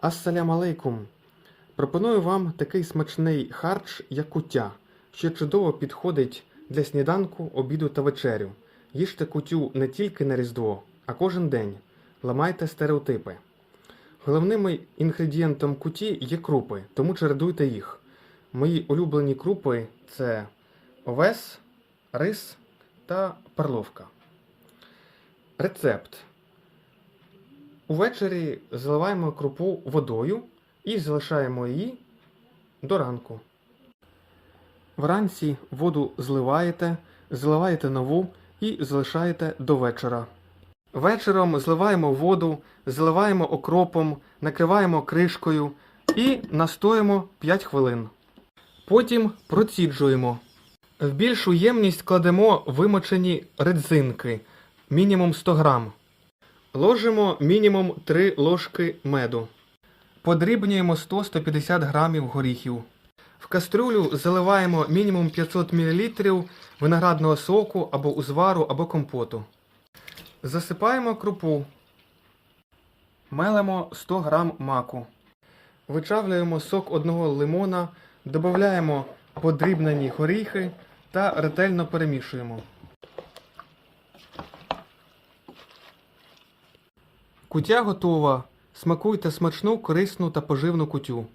Ассалям алейкум! Пропоную вам такий смачний харч, як куття, що чудово підходить для сніданку, обіду та вечерю. Їжте кутю не тільки на Різдво, а кожен день. Ламайте стереотипи. Головним інгредієнтом куті є крупи, тому чередуйте їх. Мої улюблені крупи це овес, рис та перловка. Рецепт. Увечері заливаємо крупу водою і залишаємо її до ранку. Вранці воду зливаєте, заливаєте нову і залишаєте до вечора. Вечором зливаємо воду, заливаємо окропом, накриваємо кришкою і настоїмо 5 хвилин. Потім проціджуємо. В більшу ємність кладемо вимочені редзинки, мінімум 100 грам. Ложимо мінімум 3 ложки меду. Подрібнюємо 100-150 грамів горіхів. В кастрюлю заливаємо мінімум 500 мл виноградного соку або узвару, або компоту. Засипаємо крупу. Мелимо 100 грам маку. Вичавлюємо сок одного лимона, додаємо подрібнені горіхи та ретельно перемішуємо. Кутя готова. Смакуйте смачну, корисну та поживну кутю.